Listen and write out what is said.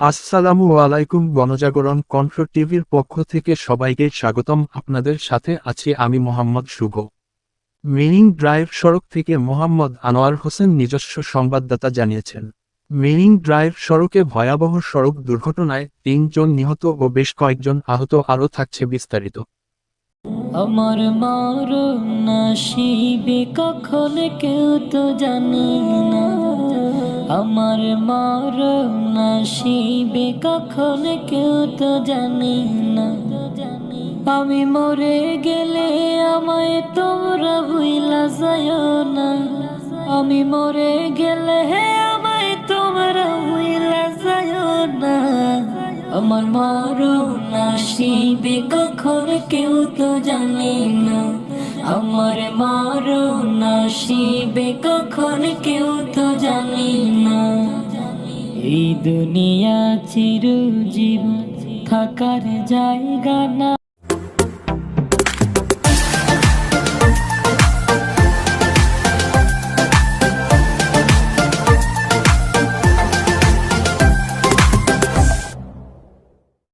আসসালামু আলাইকুম গণজাগরণ কণ্ঠ টিভির পক্ষ থেকে সবাইকে স্বাগতম। আপনাদের সাথে আছি আমি মোহাম্মদ শুভ। মেরিন ড্রাইভ সড়ক থেকে মোহাম্মদ আনোয়ার হোসেন নিজস্ব সংবাদদাতা জানিয়েছেন। মেরিন ড্রাইভ সড়কে ভয়াবহ সড়ক দুর্ঘটনায় তিনজন নিহত ও বেশ কয়েকজন আহত আরও থাকছে বিস্তারিত। আমার মার নাসিবে কখন কেউ তো জানে না। আমার মার নাসিবে কখন কেউ তো জানে না। আমি মরে গেলে আমায় তোমরা ভুইলা যায় না। আমি মরে গেলে আমায় তোমরা ভুইলা যায় না। আমার মারো নাসিবে কখন কেউ তো জানে না। আমার মারো নাসিবে কখন কেউ তো জানে না। এই দুনিয়া চিরজীবন থাকার জায়গা না।